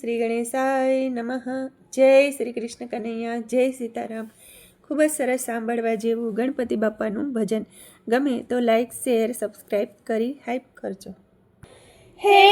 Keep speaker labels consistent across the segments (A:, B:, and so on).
A: શ્રી ગણેશાય નમઃ. જય શ્રી કૃષ્ણ કનૈયા, જય સીતારામ. ખૂબ જ સરસ સાંભળવા જેવું ગણપતિ બાપાનું ભજન. ગમે તો લાઈક શેર સબસ્ક્રાઈબ કરી હાઈપ કરજો.
B: હે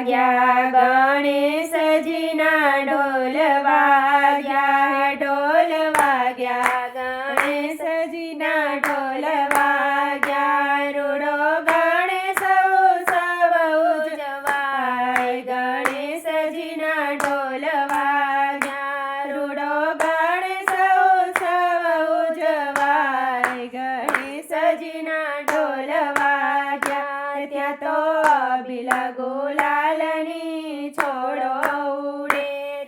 B: વાગ્યા ગણેશજીના ઢોલ વાગ્યા ઢોલ વાગ્યા ગણેશજીના ઢોલ વાગ્યા રૂડો ગણેશ ઉત્સવ ઉજવાય ગણેશજીના ઢોલ વાગ્યા રૂડો ગણેશ ઉત્સવ ઉજવાય ગણેશજીના ઢોલ વાગ્યા અબિલા ગુલાલની છોડો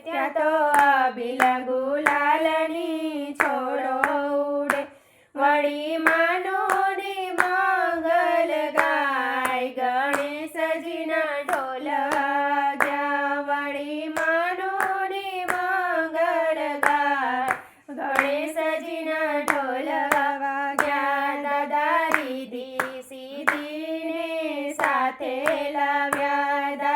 B: ત્યાં તો અબિલા લાલની છોડો ઉડે વળી માનોની મંગલ ગાય ગણેશજીના ઢોલ વાગ્યા વળી માનોની મંગળ ગાય ગણેશજીના ઢોલ વાગ્યા દાદા રીધી સીધીને સાથે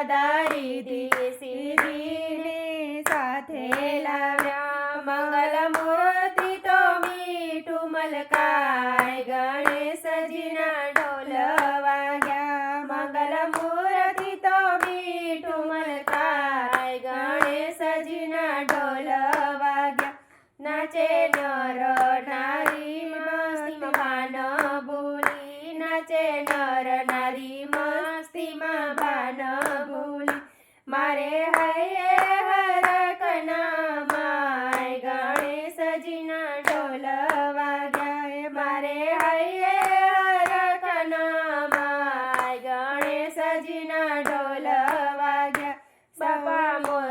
B: લાવ્યા દાદા સાથે લાવ્યા. મંગલ મૂર્તિ તો મીઠું મલકાય ગણેશજીના ઢોલ વાગ્યા. મંગલ મૂર્તિ તો મીઠું મલકાય ગણેશજીના ઢોલ વાગ્યા. નાચે નર નારી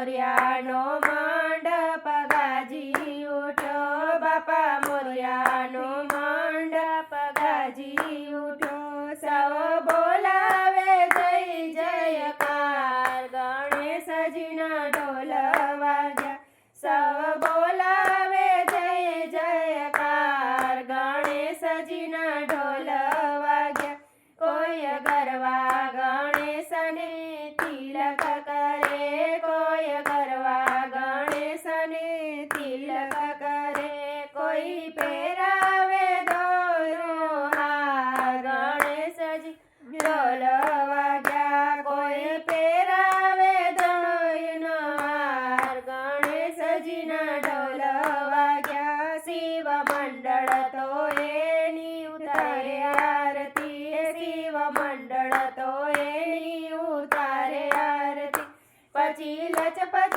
B: મોર્યાનો મંડપ ગાજી ઉઠો બાપા મોર્યાનો મંડપ ગાજી ઉઠો સૌ બોલાવે જય જયકાર ગણેશજીના ઢોલ વાગ્યા સૌ બોલાવે જય જયકાર ગણેશજીના ઢોલ વાગ્યા કોઈ ગરવા કોઈ પહેરાવે દોરો હાર ગણેશજી ઢોલ વાગ્યા કોઈ પહેરાવે દોયનો હાર ગણેશજીના ઢોલ વાગ્યા શિવ મંડળ તો એની ઉતારે આરતી શિવ મંડળ તો એની ઉતારે આરતી પછી લચપચતા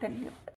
A: 等你。